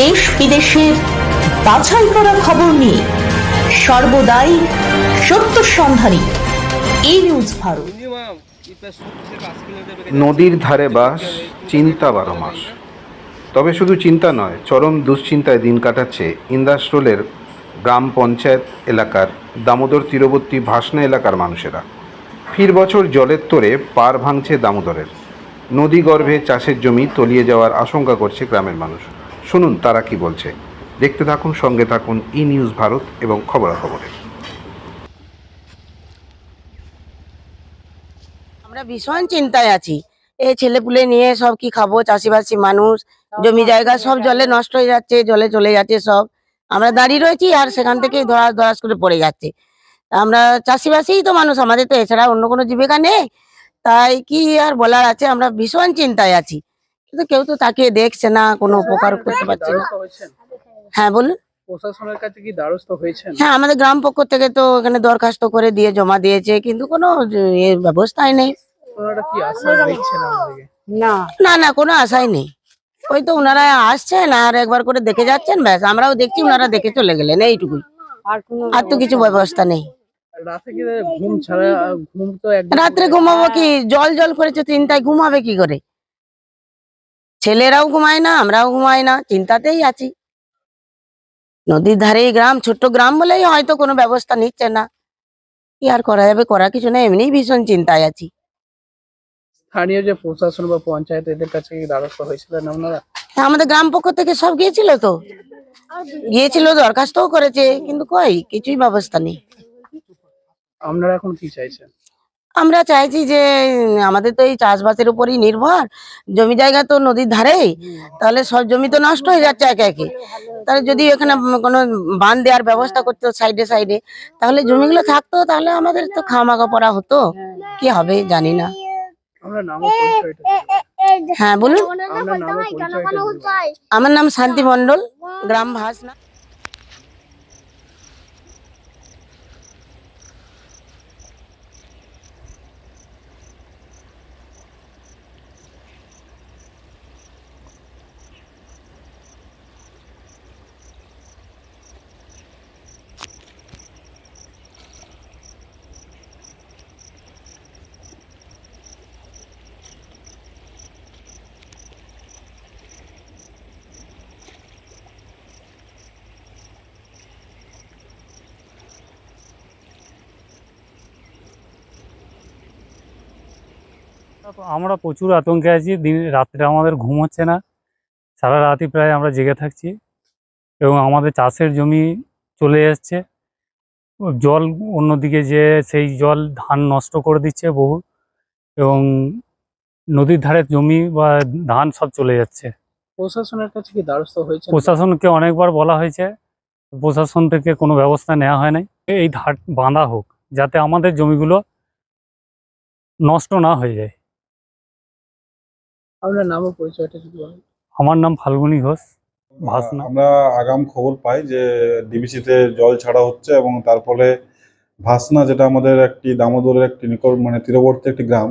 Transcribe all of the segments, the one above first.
দেশ বিদেশের বাছাই করা খবর নিয়ে সর্বদাই সত্য সন্ধানী। এই নিউজ ভারত। নদীর ধারে বাস, চিন্তা বারো মাস। তবে শুধু চিন্তা নয়, চরম দুশ্চিন্তায় দিন কাটাচ্ছে ইন্দাসরোলের গ্রাম পঞ্চায়েত এলাকার দামোদর তীরবর্তী ভাসনা এলাকার মানুষেরা। ফির বছর জলের তোরে পার ভাঙছে দামোদরের। নদী গর্ভে চাষের জমি তলিয়ে যাওয়ার আশঙ্কা করছে গ্রামের মানুষ। শুনুন, তারা কি বলছে। দেখতে থাকুন, সঙ্গে থাকুন ই নিউজ ভারত এবং খবরাখবরে। আমরা ভীষণ চিন্তায় আছি। এই ছেলেপুলে নিয়ে সব কি খাব, চাষিবাসী মানুষ, জমি জায়গা সব জলে নষ্ট হয়ে যাচ্ছে, জলে চলে যাচ্ছে সব। আমরা দাঁড়িয়ে রয়েছি আর সেখান থেকে ধরাস ধরাস করে পড়ে যাচ্ছে। আমরা চাষিবাসীই তো মানুষ, আমাদের তো এছাড়া অন্য কোনো জীবিকা নেই। তাই কি আর বলার আছে? আমরা ভীষণ চিন্তায় আছি। কিন্তু কেউ তো তাকিয়ে দেখছে না কোনো উপকার করতে পারছে না। হ্যাঁ বলুন। প্রশাসনের কাছে কি দ্বারস্থ হয়েছেন? হ্যাঁ আমাদের গ্রাম পক্ষ থেকে তো এখানে দরখাস্ত করে দিয়ে জমা দিয়েছে কিন্তু কোনো এ ব্যবস্থাই নেই। না। না কোনো আশাই নেই। ওই তো ওনারা আসছেন আর একবার করে দেখে যাচ্ছেন ব্যাস আমরাও দেখছি ওনারা দেখে চলে গেলেন এইটুকুই। আর তো কিছু ব্যবস্থা নেই। রাতে কি ঘুম ছাড়া ঘুম তো একদম রাত্রে ঘুমাবো কি? জল জল করেছে চিন্তায় ঘুমাবে কি করে? ছেলেরাও ঘুমায় না আমরাও ঘুমাই না চিন্তাতেই আছি। নদীর ধারে গ্রাম ছোট্ট গ্রাম বলেই হয়তো কোনো ব্যবস্থা নিচ্ছে না। কি আর করা যাবে করা কিছু না এমনিই ভীষণ চিন্তায় আছি। স্থানীয় যে প্রশাসন বা পঞ্চায়েত এদের কাছে কি দ্বারস্থ হয়েছিলেন আপনারা? হ্যাঁ, আমাদের গ্রাম পক্ষ থেকে সব গিয়েছিল তো। গিয়েছিল দরখাস্তও করেছে কিন্তু কই কিছুই ব্যবস্থা নেই। আপনারা এখন কি চাইছেন? আমরা চাইছি যে আমাদের তো এই চাষবাসের উপরই নির্ভর। জমি জায়গা তো নদীর ধারেই। তাহলে সব জমি তো নষ্ট হয়ে যাচ্ছে একে একে। তাহলে যদি এখানে কোনো বান দেওয়ার ব্যবস্থা করতো সাইডে সাইডে তাহলে জমিগুলো থাকতো তাহলে আমাদের তো খামাখা পড়া হতো। কি হবে জানি না। হ্যাঁ বলুন। আমার নাম শান্তি মণ্ডল গ্রাম ভাসনা। আমরা প্রচুর আতঙ্কে আছি। দিন রাত্রে আমাদের ঘুম হচ্ছে না। সারা রাতই প্রায় আমরা জেগে থাকছি। এবং আমাদের চাষের জমি চলে যাচ্ছে জল অন্যদিকে যে সেই জল ধান নষ্ট করে দিচ্ছে বহু। এবং নদীর ধারে জমি বা ধান সব চলে যাচ্ছে। প্রশাসনের কাছে কি দ্বারস্থ হয়েছেন? প্রশাসনকে অনেকবার বলা হয়েছে। প্রশাসন থেকে কোনো ব্যবস্থা নেওয়া হয় নাই। এই ধার বাঁধা হোক যাতে আমাদের জমিগুলো নষ্ট না হয়ে যায়। আপনার নাম ও পরিচয়টা যদি বলেন। আমার নাম ফাল্গুনী ঘোষ ভাসনা। আমরা আগাম খবর পাই যে ডিবিসিতে জল ছাড়া হচ্ছে এবং তার ফলে ভাসনা যেটা আমাদের একটি দামোদরের একটি নিকট মানে তীরবর্তী একটি গ্রাম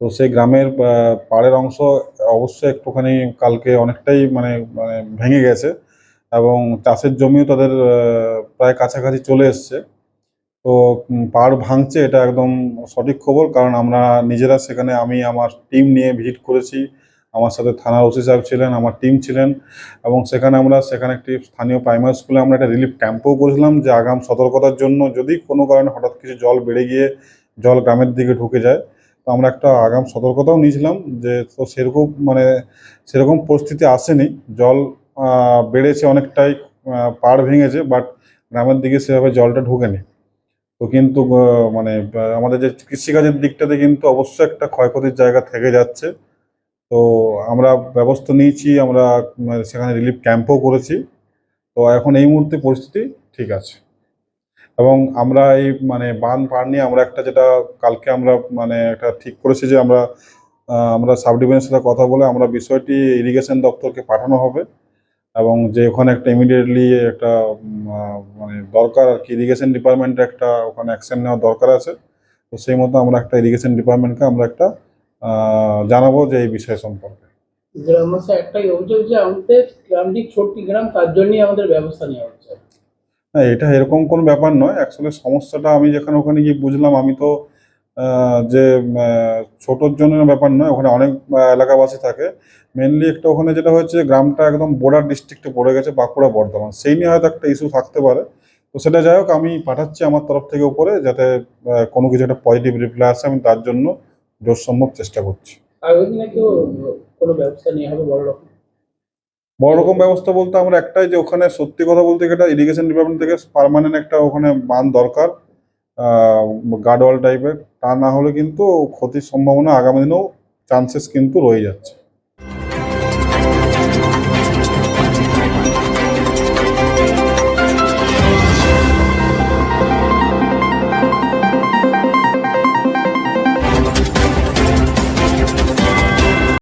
তো সেই গ্রামের পাড়ের অংশ অবশ্যই একটুখানি কালকে অনেকটাই মানে মানে ভেঙে গেছে এবং চাষের জমিও তাদের প্রায় কাছাকাছি চলে এসছে। তো পাড় ভাঙছে এটা একদম সঠিক খবর, কারণ আমরা নিজেরা সেখানে, আমি, আমার টিম নিয়ে ভিজিট করেছি। আমার সাথে থানার ওসি সাহেব ছিলেন, আমার টিম ছিলেন। এবং সেখানে আমরা, সেখানে একটি স্থানীয় প্রাইমারি স্কুলে আমরা একটা রিলিফ ক্যাম্পও করেছিলাম, যে আগাম সতর্কতার জন্য যদি কোনো কারণে হঠাৎ কিছু জল বেড়ে গিয়ে, জল গ্রামের দিকে ঢুকে যায়, তো আমরা একটা আগাম সতর্কতাও নিয়েছিলাম, যে তো সেরকম মানে সেরকম পরিস্থিতি আসেনি। জল বেড়েছে অনেকটাই পাড় ভেঙেছে বাট গ্রামের দিকে সেভাবে জলটা ঢুকেনি। তো কিন্তু মানে আমাদের যে কৃষিকাজের দিকটাতে কিন্তু অবশ্যই একটা ক্ষয়ক্ষতির জায়গা থেকে যাচ্ছে। তো আমরা ব্যবস্থা নিয়েছি, আমরা সেখানে রিলিফ ক্যাম্পও করেছি। তো এখন এই মুহূর্তে পরিস্থিতি ঠিক আছে। এবং আমরা এই মানে বান পার নিয়ে আমরা একটা যেটা কালকে আমরা মানে একটা ঠিক করেছি যে আমরা আমরা সাব ডিভিশনের সাথে কথা বলে আমরা বিষয়টি ইরিগেশন দপ্তরকে পাঠানো হবে। এবং যে ওখানে একটা ইমিডিয়েটলি একটা মানে দরকার আর কি ইরিগেশন ডিপার্টমেন্টে একটা ওখানে অ্যাকশন নেওয়ার দরকার আছে। তো সেই মতো আমরা একটা ইরিগেশন ডিপার্টমেন্টকে আমরা একটা জানাব যে এই বিষয় সম্পর্কে। গ্রামবাসী একটাই অভিযোগ যে আমাদের গ্রামটি ছোট্ট গ্রাম তার জন্যই আমাদের ব্যবস্থা নেওয়া হচ্ছে। না এটা এরকম কোনো ব্যাপার নয়। অ্যাকচুয়ালি সমস্যাটা আমি যেখানে ওখানে গিয়ে বুঝলাম আমি তো যে ছোটোর জন্য ব্যাপার নয় ওখানে অনেক এলাকাবাসী থাকে। মেনলি একটা ওখানে যেটা হচ্ছে গ্রামটা একদম বর্ডার ডিস্ট্রিক্টে পড়ে গেছে বাঁকুড়া বর্ধমান। সেই নিয়ে হয়তো একটা ইস্যু থাকতে পারে। তো সেটা যাই হোক আমি পাঠাচ্ছি আমার তরফ থেকে উপরে যাতে কোনো কিছু একটা পজিটিভ রিপ্লাই আসে আমি তার জন্য জোর সম্ভব চেষ্টা করছি। কোনো ব্যবস্থা হবে বড় রকম? বড় রকম ব্যবস্থা বলতে আমরা একটাই যে ওখানে সত্যি কথা বলতে গেলে ইরিগেশন ডিপার্টমেন্ট থেকে পার্মানেন্ট একটা ওখানে বাঁধ দরকার। গার্ডওয়াল টাইপের তা না হলে কিন্তু ক্ষতির সম্ভাবনা আগামী দিনেও চান্সেস কিন্তু রয়ে যাচ্ছে।